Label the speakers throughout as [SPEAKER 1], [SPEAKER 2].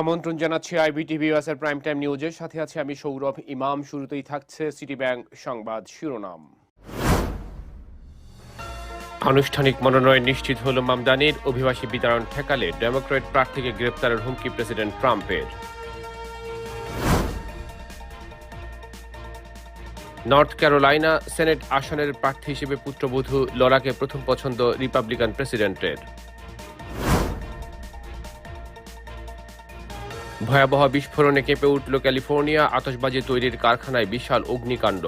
[SPEAKER 1] আমন্ত্রণ জানাচ্ছি IBTV ইউএসএর prime time নিউজের সাথে আছে আমি সৌরভ। ইমাম শুরুতেই থাকছে সিটি ব্যাংক সংবাদ শিরোনাম। আনুষ্ঠানিক মনোনয়ন নিশ্চিত হল মামদানির। অভিবাসী বিতরণ ঠেকালে ডেমোক্রেট প্রার্থীকে গ্রেপ্তারের হুমকি প্রেসিডেন্ট ট্রাম্পের। নর্থ ক্যারোলাইনা সেনেট আসনের প্রার্থী হিসেবে পুত্রবধূ লরাকে প্রথম পছন্দ রিপাবলিকান প্রেসিডেন্টের। ভয়াবহ বিস্ফোরণে কেঁপে উঠল ক্যালিফোর্নিয়া আতসবাজি তৈরির কারখানায় বিশাল অগ্নিকাণ্ড।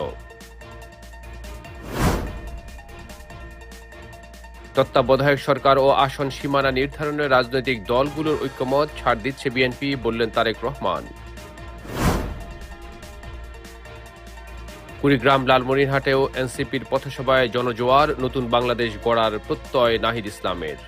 [SPEAKER 1] তত্ত্বাবধায়ক সরকার ও আসন সীমানা নির্ধারণে রাজনৈতিক দলগুলোর ঐক্যমত ছাড় দিচ্ছে বিএনপি, বললেন তারেক রহমান। কুড়িগ্রাম লালমনিরহাটেও এনসিপির পথসভায় জনজোয়ার, নতুন বাংলাদেশ গড়ার প্রত্যয় নাহিদ ইসলামের।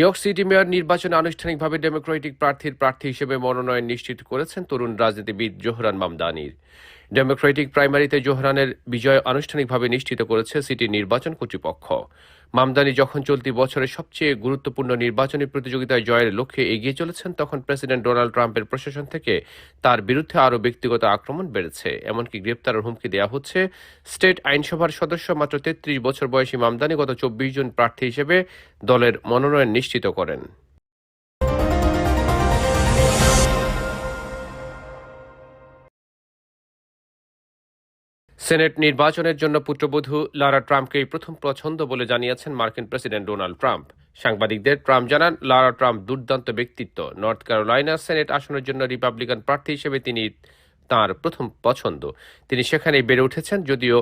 [SPEAKER 1] নিউ ইয়র্ক সিটি মেয়র নির্বাচনে আনুষ্ঠানিকভাবে ডেমোক্রেটিক প্রার্থীর প্রার্থী হিসেবে মনোনয়ন নিশ্চিত করেছেন তরুণ রাজনীতিবিদ জোহরান মামদানির। ডেমোক্রেটিক প্রাইমারিতে জোহরানের বিজয় আনুষ্ঠানিকভাবে নিশ্চিত করেছে সিটি নির্বাচন কর্তৃপক্ষ। মামদানি যখন চলতি বছরের সবচেয়ে গুরুত্বপূর্ণ নির্বাচনী প্রতিযোগিতায় জয়ের লক্ষ্যে এগিয়ে চলেছেন, তখন প্রেসিডেন্ট ডোনাল্ড ট্রাম্পের প্রশাসন থেকে তার বিরুদ্ধে আরও ব্যক্তিগত আক্রমণ বেড়েছে। এমনকি গ্রেপ্তারের হুমকি দেওয়া হচ্ছে স্টেট আইনসভার সদস্য মাত্র তেত্রিশ বছর বয়সী মামদানি গত চব্বিশ জন প্রার্থী হিসেবে দলের মনোনয়ন নিশ্চিত করেন। সেনেট নির্বাচনের জন্য পুত্রবধূ লারা ট্রাম্পকেই প্রথম পছন্দ বলে জানিয়েছেন মার্কিন প্রেসিডেন্ট ডোনাল্ড ট্রাম্প। সাংবাদিকদের ট্রাম্প জানান, লারা ট্রাম্প দুর্দান্ত ব্যক্তিত্ব। নর্থ ক্যারোলাইনা সেনেট আসনের জন্য রিপাবলিকান প্রার্থী হিসেবে তিনি তার প্রথম পছন্দ। তিনি সেখানেই বেড়ে উঠেছেন, যদিও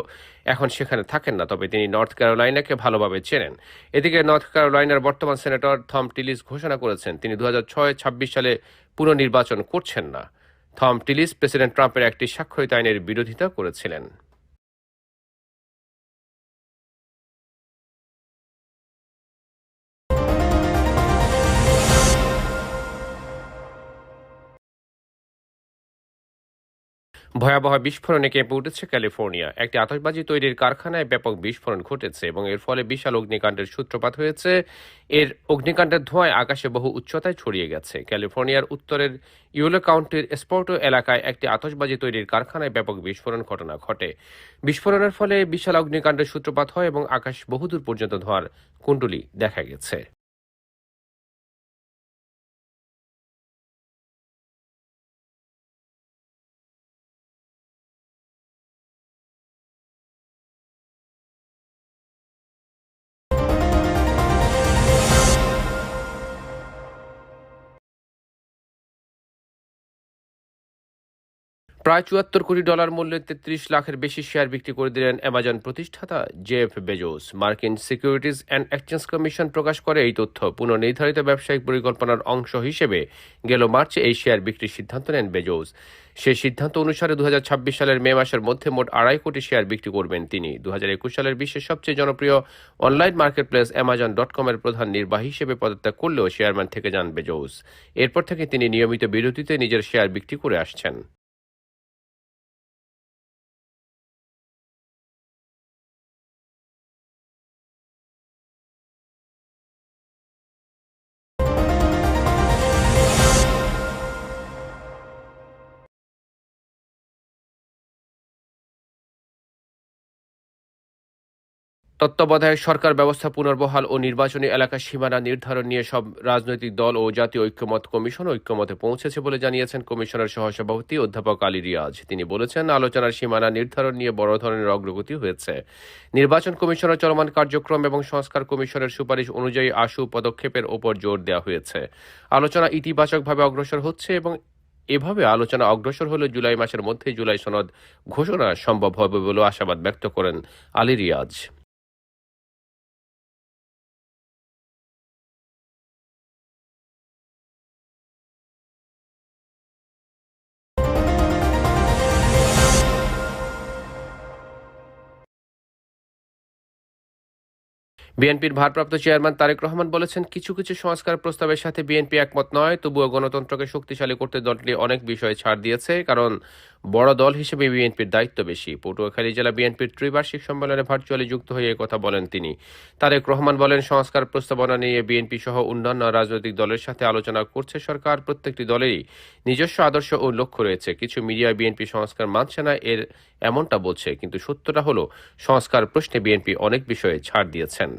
[SPEAKER 1] এখন সেখানে থাকেন না, তবে তিনি নর্থ ক্যারোলাইনাকে ভালোভাবে চেনেন। এদিকে নর্থ ক্যারোলাইনার বর্তমান সেনেটর থম টিলিস ঘোষণা করেছেন, তিনি দু হাজার সালে পুনর্নির্বাচন করছেন না। থম টিলিস প্রেসিডেন্ট ট্রাম্পের একটি স্বাক্ষরিত আইনের বিরোধিতা করেছিলেন। ভয়াবহ বিস্ফোরণে কেঁপে উঠেছে ক্যালিফোর্নিয়া। একটি আতশবাজি তৈরির কারখানায় ব্যাপক বিস্ফোরণ ঘটেছে এবং এর ফলে বিশাল অগ্নিকাণ্ডের সূত্রপাত হয়েছে। এর অগ্নিকাণ্ডের ধোঁয়ায় আকাশে বহু উচ্চতায় ছড়িয়ে গেছে। ক্যালিফোর্নিয়ার উত্তরের ইউলো কাউন্টির স্পোর্টো এলাকায় একটি আতশবাজি তৈরির কারখানায় ব্যাপক বিস্ফোরণ ঘটনা ঘটে। বিস্ফোরণের ফলে বিশাল অগ্নিকাণ্ডের সূত্রপাত হয় এবং আকাশ বহুদূর পর্যন্ত ধোঁয়ার কুণ্ডলি দেখা গেছে। প্রায় চুয়াত্তর কোটি ডলার মূল্যের তেত্রিশ লাখের বেশি শেয়ার বিক্রি করে দিলেন অ্যামাজন প্রতিষ্ঠাতা জেফ বেজোস। মার্কিন সিকিউরিটিজ অ্যান্ড এক্সচেঞ্জ কমিশন প্রকাশ করে এই তথ্য। পুনর্নির্ধারিত ব্যবসায়িক পরিকল্পনার অংশ হিসেবে গেল মার্চে এই শেয়ার বিক্রির সিদ্ধান্ত নেন বেজোস। সেই সিদ্ধান্ত অনুসারে দুহাজার ছাব্বিশ সালের মে মাসের মধ্যে মোট আড়াই কোটি শেয়ার বিক্রি করবেন তিনি। দু হাজার একুশ সালের বিশ্বের সবচেয়ে জনপ্রিয় অনলাইন মার্কেটপ্লেস অ্যামাজন ডট কমের প্রধান নির্বাহী হিসেবে পদত্যাগ করলেও শেয়ারম্যান থেকে যান বেজোস। এরপর থেকে তিনি নিয়মিত বিরতিতে নিজের শেয়ার বিক্রি করে আসছেন। তত্ত্বাবধায়ক সরকার ব্যবস্থা পুনর্বহাল ও নির্বাচনী এলাকার সীমানা নির্ধারণ নিয়ে সব রাজনৈতিক দল ও জাতীয় ঐক্যমত কমিশন ঐক্যমতে পৌঁছেছে বলে জানিয়েছেন কমিশনের সহসভাপতি অধ্যাপক আলী রিয়াজ। তিনি বলেছেন, আলোচনার সীমানা নির্ধারণ নিয়ে বড় ধরনের অগ্রগতি হয়েছে। নির্বাচন কমিশনের চলমান কার্যক্রম এবং সংস্কার কমিশনের সুপারিশ অনুযায়ী আশু পদক্ষেপের ওপর জোর দেওয়া হয়েছে। আলোচনা ইতিবাচকভাবে অগ্রসর হচ্ছে এবং এভাবে আলোচনা অগ্রসর হলে জুলাই মাসের মধ্যে জুলাই সনদ ঘোষণা সম্ভব হবে বলে আশাবাদ ব্যক্ত করেন আলী রিয়াজ। বিএনপির ভারপ্রাপ্ত চেয়ারম্যান তারেক রহমান বলেছেন, কিছু কিছু সংস্কার প্রস্তাবের সাথে বিএনপি একমত নয়, তবুও গণতন্ত্রকে শক্তিশালী করতে দলটি অনেক বিষয়ে ছাড় দিয়েছে, কারণ বড় দল হিসেবে বিএনপির দায়িত্ব বেশি। পটুয়াখালী জেলা বিএনপির ত্রিবার্ষিক সম্মেলনে ভার্চুয়ালি যুক্ত হয়ে কথা বলেন তিনি। তারেক রহমান বলেন, সংস্কার প্রস্তাবনা নিয়ে বিএনপি সহ অন্যান্য রাজনৈতিক দলের সাথে আলোচনা করছে সরকার, প্রত্যেকটি দলেরই নিজস্ব আদর্শ ও লক্ষ্য রয়েছে। কিছু মিডিয়া বিএনপি সংস্কার মানছে না, এর এমনটা বলছে, কিন্তু সত্যটা হলো, সংস্কার প্রশ্নে বিএনপি অনেক বিষয়ে ছাড় দিয়েছেন।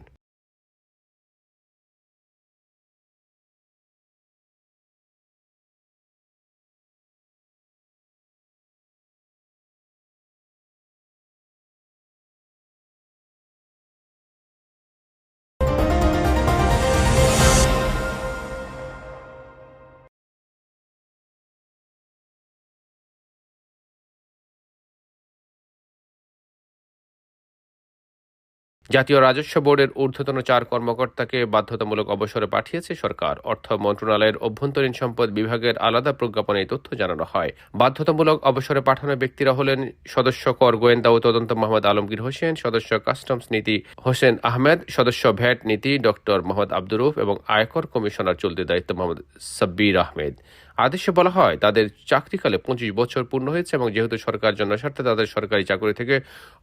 [SPEAKER 1] জাতীয় রাজস্ব বোর্ডের ঊর্ধ্বতন চার কর্মকর্তাকে বাধ্যতামূলক অবসরে পাঠিয়েছে সরকার। অর্থ মন্ত্রণালয়ের অভ্যন্তরীণ সম্পদ বিভাগের আলাদা প্রজ্ঞাপনে তথ্য জানানো হয়। বাধ্যতামূলক অবসরে পাঠানো ব্যক্তিরা হলেন সদস্য কর গোয়েন্দা ও তদন্ত মোহাম্মদ আলমগীর হোসেন, সদস্য কাস্টমস নীতি হোসেন আহমেদ, সদস্য ভ্যাট নীতি ডক্টর মোহাম্মদ আব্দুরুফ এবং আয়কর কমিশনার চলতি দায়িত্ব মোহাম্মদ সাব্বির আহমেদ। আদেশে বলা হয়, তাদের চাকরিকালে পঁচিশ বছর পূর্ণ হয়েছে এবং যেহেতু সরকার জনস্বার্থে তাদের সরকারি চাকরি থেকে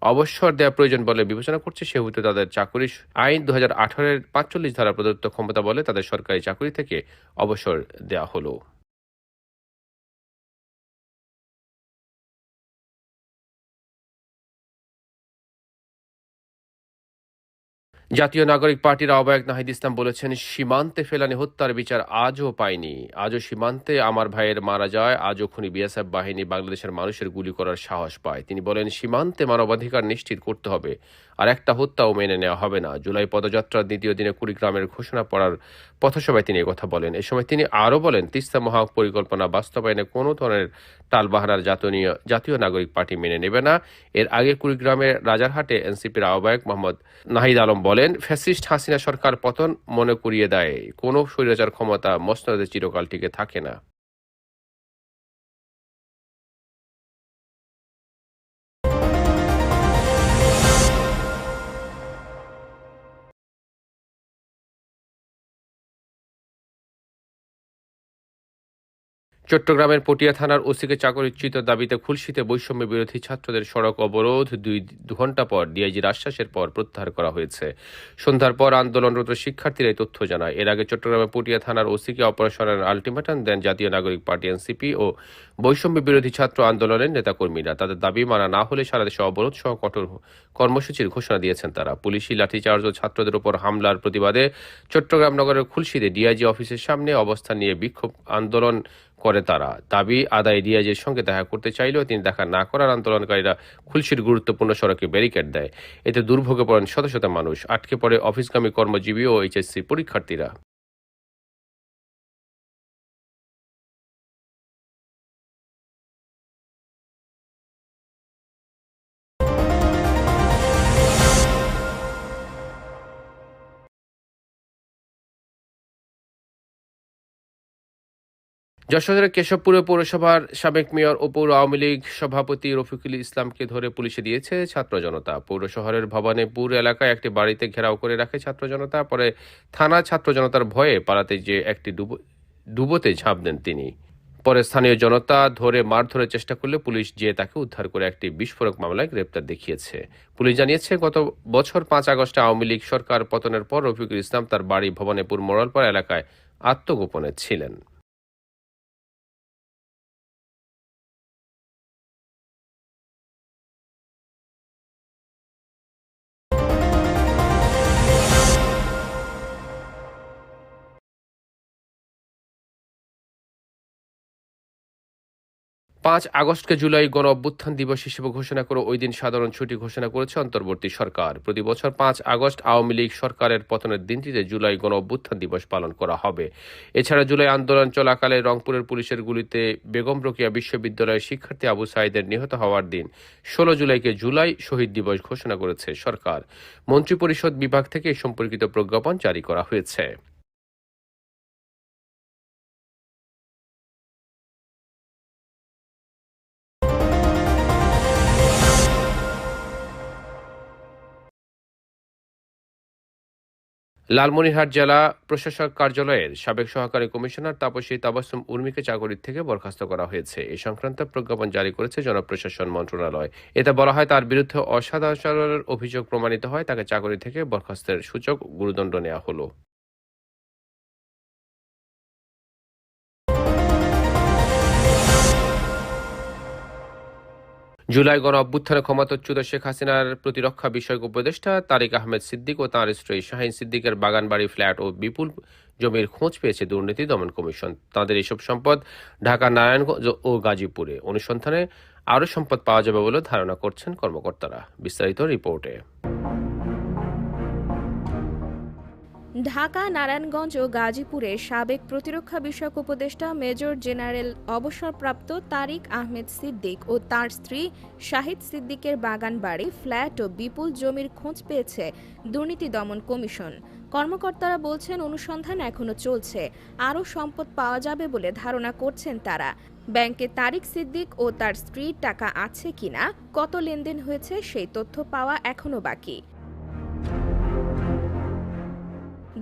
[SPEAKER 1] অবসর দেওয়া প্রয়োজন বলে বিবেচনা করছে, সেহেতু তাদের চাকরি আইন দু হাজার আঠারোর পাঁচচল্লিশ ধারা প্রদত্ত ক্ষমতা বলে তাদের সরকারি চাকরি থেকে অবসর দেওয়া হলো। জাতীয় নাগরিক পার্টির আহ্বায়ক নাহিদ ইসলাম বলেছেন, সীমান্তে ফেলানি হত্যার বিচার আজও পায়নি আজও সীমান্তে আমার ভাইয়ের মারা যায়, আজও খুনি বিএসএফ বাহিনী বাংলাদেশের মানুষের গুলি করার সাহস পায়। তিনি বলেন, সীমান্তে মানবাধিকার নিশ্চিত করতে হবে, আর একটা হত্যাও মেনে নেওয়া হবে না। জুলাই পদযাত্রার দ্বিতীয় দিনে কুড়িগ্রামের ঘোষণা পড়ার পথসভায় তিনি কথা বলেন। এ সময় তিনি আরও বলেন, তিস্তা মহা পরিকল্পনা বাস্তবায়নে কোনো ধরনের টালবাহানার জাতীয় জাতীয় নাগরিক পার্টি মেনে নেবে না। এর আগে কুড়িগ্রামের রাজারহাটে এনসিপির আহ্বায়ক মোহাম্মদ নাহিদ আলম বলেন ফ্যাসিস্ট হাসিনা সরকার পতন মনে করিয়ে দেয়। কোনো স্বৈরাচার ক্ষমতা মসনদে চিরকাল টিকে থাকে না। চট্টগ্রামের পটিয়া থানার ওসিকে চাকরিচ্যুত দাবিতে খুলশীতে বৈষম্য বিরোধী ছাত্রদের সড়ক অবরোধ দুই ঘণ্টা পর ডিআইজির আশ্বাসের পর প্রত্যাহার করা হয়েছে। সন্ধ্যার পর আন্দোলনরত শিক্ষার্থীরা এই তথ্য জানায়। এর আগে চট্টগ্রামের পটিয়া থানার ওসিকে অপারেশনের আলটিমেটাম দেন জাতীয় নাগরিক পার্টি এনসিপি ও বৈষম্য বিরোধী ছাত্র আন্দোলনের নেতাকর্মীরা। তাদের দাবি, মানা না হলে সারা দেশে অবরোধ সহ কঠোর কর্মসূচির ঘোষণা দিয়েছেন তারা। পুলিশি লাঠিচার্জ ও ছাত্রদের উপর হামলার প্রতিবাদে চট্টগ্রাম নগরের খুলশিতে ডিআইজি অফিসের সামনে অবস্থান নিয়ে বিক্ষোভ আন্দোলন করে তারা। দাবি আদায় রিয়াজের সঙ্গে দেখা করতে চাইলেও তিনি দেখা না করার আন্দোলনকারীরা খুলশির গুরুত্বপূর্ণ সড়কে ব্যারিকেড দেয়। এতে দুর্ভোগে পড়েন শত শত মানুষ। আটকে পড়ে অফিসগামী কর্মজীবী ও এইচএসসি পরীক্ষার্থীরা। যশোরের কেশবপুরে পৌরসভার সাবেক মেয়র ও পৌর আওয়ামী লীগ সভাপতি রফিকুল ইসলামকে ধরে পুলিশে দিয়েছে ছাত্র জনতা। পৌর শহরের ভবানীপুর এলাকায় একটি বাড়িতে ঘেরাও করে রাখে ছাত্র জনতা, পরে থানা ছাত্র জনতার ভয়ে পালাতে যে একটি ডুবো, ডুবোতে ঝাঁপ দেন তিনি। পরে স্থানীয় জনতা ধরে মারধরের চেষ্টা করলে পুলিশ যে তাকে উদ্ধার করে একটি বিস্ফোরক মামলায় গ্রেপ্তার দেখিয়েছে। পুলিশ জানিয়েছে, গত বছর পাঁচ আগস্টে আওয়ামী লীগ সরকার পতনের পর রফিকুল ইসলাম তার বাড়ি ভবানীপুর মোড়ালপাড়া এলাকায় আত্মগোপনে ছিলেন। পাঁচ আগস্টকে জুলাই গণ অভ্যুত্থান দিবস হিসেবে ঘোষণা করে ওই দিন সাধারণ ছুটি ঘোষণা করেছে অন্তর্বর্তী সরকার। প্রতি বছর পাঁচ আগস্ট আওয়ামী লীগ সরকারের পতনের দিনটিতে জুলাই গণ অভ্যুত্থান দিবস পালন করা হবে। এছাড়া জুলাই আন্দোলন চলাকালে রংপুরের পুলিশের গুলিতে বেগম রোকিয়া বিশ্ববিদ্যালয়ের শিক্ষার্থী আবু সাইদের নিহত হওয়ার দিন ষোলো জুলাইকে জুলাই শহীদ দিবস ঘোষণা করেছে সরকার। মন্ত্রিপরিষদ বিভাগ থেকে এই সম্পর্কিত প্রজ্ঞাপন জারি করা হয়েছে। লালমনিরহাট জেলা প্রশাসক কার্যালয়ের সাবেক সহকারী কমিশনার তাপসী তাবাসুম উর্মিকে চাকরি থেকে বরখাস্ত করা হয়েছে। এ সংক্রান্ত প্রজ্ঞাপন জারি করেছে জনপ্রশাসন মন্ত্রণালয়। এতে বলা হয়, তার বিরুদ্ধে অসাধারণের অভিযোগ প্রমাণিত হয়, তাকে চাকরি থেকে বরখাস্তের সূচক গুরুদণ্ড নেওয়া হলো। জুলাই গণ অভ্যুত্থানে ক্ষমতাচ্যুত শেখ হাসিনার প্রতিরক্ষা বিষয়ক উপদেষ্টা তারিক আহমেদ সিদ্দিক ও তাঁর স্ত্রী শাহিন সিদ্দিকের বাগানবাড়ি ফ্ল্যাট ও বিপুল জমির খোঁজ পেয়েছে দুর্নীতি দমন কমিশন। তাদের এসব সম্পদ ঢাকা, নারায়ণগঞ্জ ও গাজীপুরে। অনুসন্ধানে আরও সম্পদ পাওয়া যাবে বলে ধারণা করছেন কর্মকর্তারা। বিস্তারিত রিপোর্টে।
[SPEAKER 2] ঢাকা, নারায়ণগঞ্জ ও গাজীপুরে সাবেক প্রতিরক্ষা বিষয়ক উপদেষ্টা মেজর জেনারেল অবসরপ্রাপ্ত তারিক আহমেদ সিদ্দিক ও তার স্ত্রী শাহিদ সিদ্দিকের বাগান বাড়ি ফ্ল্যাট ও বিপুল জমির খোঁজ পেয়েছে দুর্নীতি দমন কমিশন। কর্মকর্তারা বলছেন অনুসন্ধান এখনও চলছে, আরও সম্পদ পাওয়া যাবে বলে ধারণা করছেন তারা। ব্যাংকে তারিক সিদ্দিক ও তার স্ত্রীর টাকা আছে কিনা, কত লেনদেন হয়েছে সেই তথ্য পাওয়া এখনও বাকি।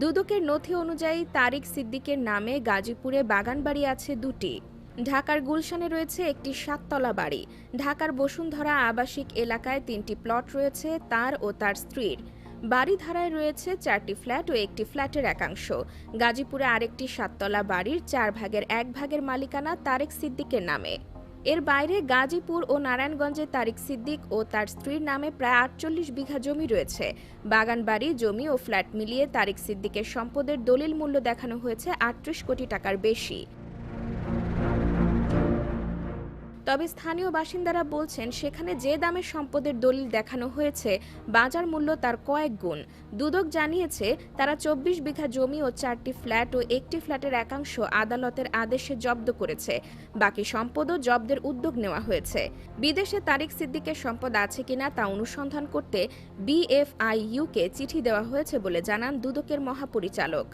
[SPEAKER 2] দুদকের নথি অনুযায়ী তারিক সিদ্দিকের নামে গাজীপুরে বাগানবাড়ি আছে দুটি। ঢাকার গুলশানে রয়েছে একটি সাততলা বাড়ি। ঢাকার বসুন্ধরা আবাসিক এলাকায় তিনটি প্লট রয়েছে, তার ও তার স্ত্রীর। বাড়িধারায় রয়েছে চারটি ফ্ল্যাট ও একটি ফ্ল্যাটের একাংশ। গাজীপুরে আরেকটি সাততলা বাড়ির চার ভাগের এক ভাগের মালিকানা তারেক সিদ্দিকের নামে। এর বাইরে গাজীপুর ও নারায়ণগঞ্জে তারিক সিদ্দিক ও তার স্ত্রীর নামে প্রায় আটচল্লিশ বিঘা জমি রয়েছে। বাগানবাড়ি, জমি ও ফ্ল্যাট মিলিয়ে তারিক সিদ্দিকের সম্পদের দলিল মূল্য দেখানো হয়েছে আটত্রিশ কোটি টাকার বেশি। তবে স্থানীয় বাসিন্দারা বলছেন, সেখানে যে দামে সম্পদের দলিল দেখানো হয়েছে, বাজার মূল্য তার কয়েক গুণ। দুদক জানিয়েছে, তারা চব্বিশ বিঘা জমি ও চারটি ফ্ল্যাট ও একটি ফ্ল্যাটের একাংশ আদালতের আদেশে জব্দ করেছে। বাকি সম্পদও জব্দের উদ্যোগ নেওয়া হয়েছে। বিদেশে তারিক সিদ্দিকের সম্পদ আছে কিনা তা অনুসন্ধান করতে বিএফআইইউকে চিঠি দেওয়া হয়েছে বলে জানান দুদকের মহাপরিচালক।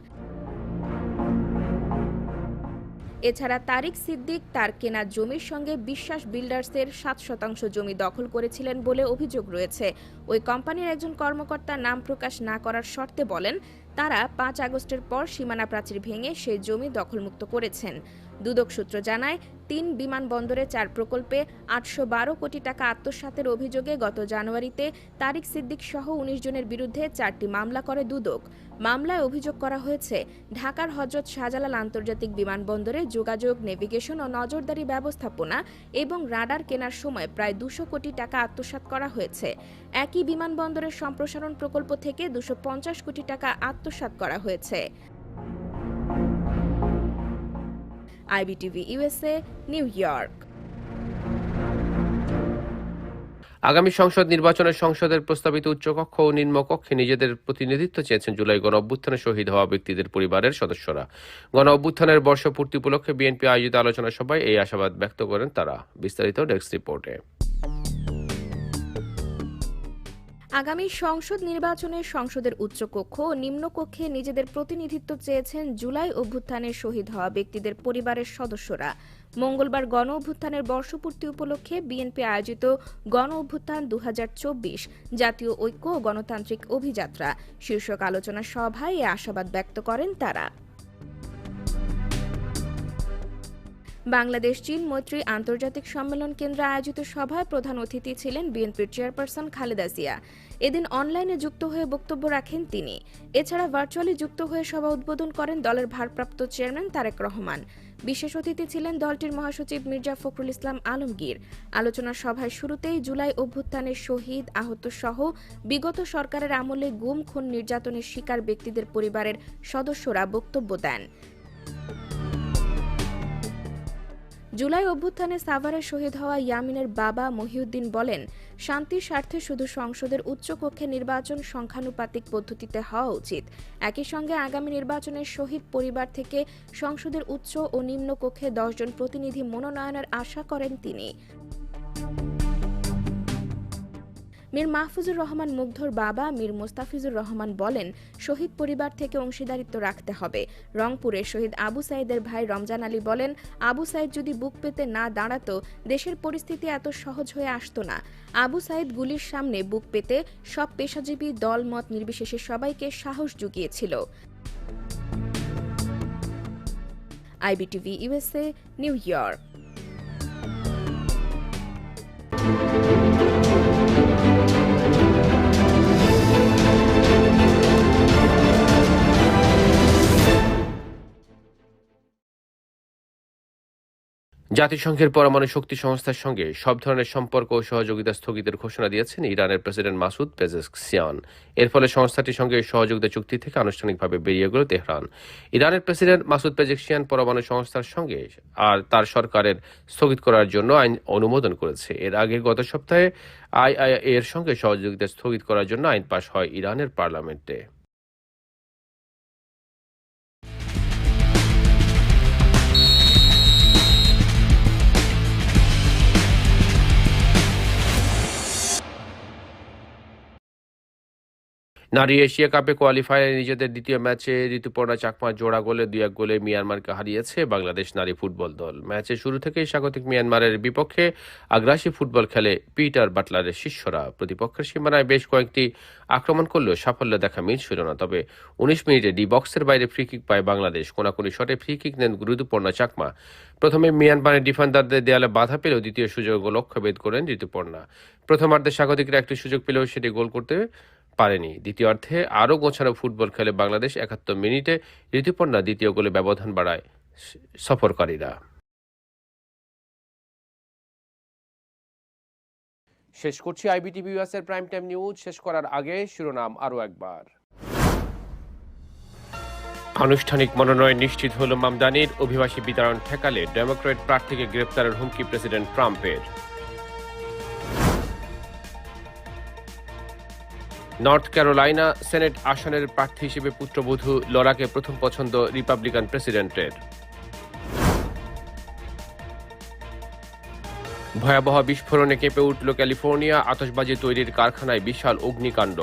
[SPEAKER 2] এছাড়া তারিক সিদ্দিক তার কেনা জমির সঙ্গে বিশ্বাস বিল্ডার্সের সাত শতাংশ জমি দখল করেছিলেন বলে অভিযোগ রয়েছে। ওই কোম্পানির একজন কর্মকর্তা নাম প্রকাশ না করার শর্তে বলেন, তারা পাঁচ আগস্টের পর সীমানা প্রাচীর ভেঙে সেই জমি দখলমুক্ত করেছেন। দুদক সূত্র জানায়, তিন বিমানবন্দরে চার প্রকল্পে আটশো বারো কোটি টাকা আত্মসাতের অভিযোগে গত জানুয়ারিতে তারিক সিদ্দিক সহ উনিশ জনের বিরুদ্ধে চারটি মামলা করে দুদক। মামলায় অভিযোগ করা হয়েছে, ঢাকার হজরত শাহজালাল আন্তর্জাতিক বিমানবন্দরে যোগাযোগ, নেভিগেশন ও নজরদারি ব্যবস্থাপনা এবং রাডার কেনার সময় প্রায় দুশো কোটি টাকা আত্মসাৎ করা হয়েছে। একই বিমানবন্দরের সম্প্রসারণ প্রকল্প থেকে দুশো কোটি টাকা আত্মসাৎ করা হয়েছে। IBTV USA, New York.
[SPEAKER 1] আগামী সংসদ নির্বাচনে সংসদের প্রস্তাবিত উচ্চকক্ষ ও নিম্নকক্ষে নিজেদের প্রতিনিধিত্ব চেয়েছেন জুলাই গণ অভ্যুত্থানে শহীদ হওয়া ব্যক্তিদের পরিবারের সদস্যরা। গণ অভ্যুত্থানের বর্ষপূর্তি উপলক্ষে বিএনপি আয়োজিত আলোচনা সভায় এই আশাবাদ ব্যক্ত করেন তারা। বিস্তারিত ডেস্ক রিপোর্টে।
[SPEAKER 2] আগামী সংসদ নির্বাচনে সংসদের উচ্চকক্ষ ও নিম্নকক্ষে নিজেদের প্রতিনিধিত্ব চেয়েছেন জুলাই অভ্যুত্থানের শহীদ হওয়া ব্যক্তিদের পরিবারের সদস্যরা। মঙ্গলবার গণ অভ্যুত্থানের বর্ষপূর্তি উপলক্ষে বিএনপি আয়োজিত গণ অভ্যুত্থান দু হাজার চব্বিশ জাতীয় ঐক্য ও গণতান্ত্রিক অভিযাত্রা। শীর্ষক আলোচনা সভায় এ আশাবাদ ব্যক্ত করেন তারা। বাংলাদেশ, চীন মৈত্রী আন্তর্জাতিক সম্মেলন কেন্দ্রে আয়োজিত সভায় প্রধান অতিথি ছিলেন বিএনপির চেয়ারপারসন খালেদা জিয়া। এদিন অনলাইনে যুক্ত হয়ে বক্তব্য রাখেন তিনি। এছাড়া ভার্চুয়ালি যুক্ত হয়ে সভা উদ্বোধন করেন দলের ভারপ্রাপ্ত চেয়ারম্যান তারেক রহমান। বিশেষ অতিথি ছিলেন দলটির মহাসচিব মির্জা ফখরুল ইসলাম আলমগীর। আলোচনা সভায় শুরুতেই জুলাই অভ্যুত্থানের শহীদ, আহত সহ বিগত সরকারের আমলে গুম, খুন, নির্যাতনের শিকার ব্যক্তিদের পরিবারের সদস্যরা বক্তব্য দেন। জুলাই অভ্যুত্থানে সাভারে শহীদ হওয়া ইয়ামিনের বাবা মহিউদ্দিন বলেন, শান্তির স্বার্থে শুধু সংসদের উচ্চকক্ষে নির্বাচন সংখ্যানুপাতিক পদ্ধতিতে হওয়া উচিত। একই সঙ্গে আগামী নির্বাচনের শহীদ পরিবার থেকে সংসদের উচ্চ ও নিম্ন কক্ষে দশজন প্রতিনিধি মনোনয়নের আশা করেন তিনি। মীর মাহফুজুর রহমান মুগ্ধর বাবা মীর মোস্তাফিজুর রহমান বলেন, শহীদ পরিবার থেকে অংশীদারিত্ব রাখতে হবে। রংপুরে শহীদ আবু সাইদের ভাই রমজান আলী বলেন, আবু সাইদ যদি বুক পেতে না দাঁড়াতো, দেশের পরিস্থিতি এত সহজ হয়ে আসতো না। আবু সাইদ গুলির সামনে বুক পেতে সব পেশাজীবী, দল, মত নির্বিশেষে সবাইকে সাহস জুগিয়েছিল। IBTV USA New York.
[SPEAKER 1] জাতিসংঘের পরমাণু শক্তি সংস্থার সঙ্গে সব ধরনের সম্পর্ক ও সহযোগিতা স্থগিতের ঘোষণা দিয়েছেন ইরানের প্রেসিডেন্ট মাসুদ পেজেসকিয়ান এর ফলে সংস্থাটির সঙ্গে সহযোগিতা চুক্তি থেকে আনুষ্ঠানিকভাবে বেরিয়ে গেল তেহরান। ইরানের প্রেসিডেন্ট মাসুদ পেজেকশিয়ান পরমাণু সংস্থার সঙ্গে আর তার সরকারের স্থগিত করার জন্য আইন অনুমোদন করেছে। এর আগে গত সপ্তাহে আইআইএ এর সঙ্গে সহযোগিতা স্থগিত করার জন্য আইন পাশ হয় ইরানের পার্লামেন্টে। নারী এশিয়া কাপে কোয়ালিফায়ারে নিজেদের দ্বিতীয় ম্যাচে ঋতুপর্ণা চাকমা জোড়া গোলে, দুই এক গোলে মিয়ানমারকে হারিয়েছে বাংলাদেশ নারী ফুটবল দল। ম্যাচে শুরু থেকেই স্বাগতিক মিয়ানমারের বিপক্ষে আগ্রাসী ফুটবল খেলে পিটার বাটলারের শিষ্যরা। প্রতিপক্ষের সীমানায় বেশ কয়েকটি আক্রমণ করলেও সাফল্য দেখা মিলছিল না। তবে উনিশ মিনিটে ডি বক্সের বাইরে ফ্রি কিক পায় বাংলাদেশ। কোনাকুনি শটে ফ্রি কিক নেন ঋতুপর্ণা চাকমা। প্রথমে মিয়ানমারের ডিফেন্ডারদের দেয়ালে বাধা পেলেও দ্বিতীয় সুযোগ লক্ষ্যভেদ করেন ঋতুপর্ণা। প্রথমার্ধে স্বাগতিকরা একটি সুযোগ পেলেও সেটি গোল করতে পারেনি। দ্বিতীয়ার্ধে আরও গোছানো ফুটবল খেলে বাংলাদেশ একাত্তর মিনিটে ঋতুপর্ণা দ্বিতীয় গোলে ব্যবধান বাড়ায় সফরকারীরা। শেষ করছি আইবিটিভি ইউএসের প্রাইম টাইম নিউজ। শেষ করার আগে শিরোনাম আরও একবার। আনুষ্ঠানিক মনোনয়ন নিশ্চিত হল মামদানির। অভিবাসী বিতরণ ঠেকালে ডেমোক্রেট প্রার্থীকে গ্রেপ্তারের হুমকি প্রেসিডেন্ট ট্রাম্পের। নর্থ ক্যারোলাইনা সেনেট আসনের প্রার্থী হিসেবে পুত্রবধূ লরাকে প্রথম পছন্দ রিপাবলিকান প্রেসিডেন্টের। ভয়াবহ বিস্ফোরণে কেঁপে উঠল ক্যালিফোর্নিয়া, আতশবাজি তৈরির কারখানায় বিশাল অগ্নিকাণ্ড।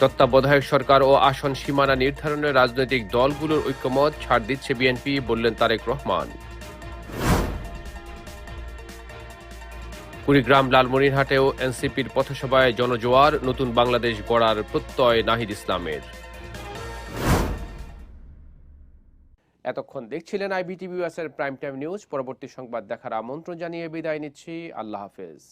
[SPEAKER 1] তত্ত্বাবধায়ক সরকার ও আসন সীমানা নির্ধারণে রাজনৈতিক দলগুলোর ঐক্যমত ছাড় দিচ্ছে বিএনপি, বললেন তারেক রহমান। কুড়িগ্রাম লালমনিরহাটেও এনসিপির পথসভায় জনজোয়ার, নতুন বাংলাদেশ গড়ার প্রত্যয় নাহিদ ইসলামের। এতক্ষণ দেখছিলেন আইবিটিভি এর প্রাইম টাইম নিউজ, পরবর্তী সংবাদ দেখার আমন্ত্রণ জানিয়ে বিদায় নিচ্ছি। আল্লাহ হাফেজ।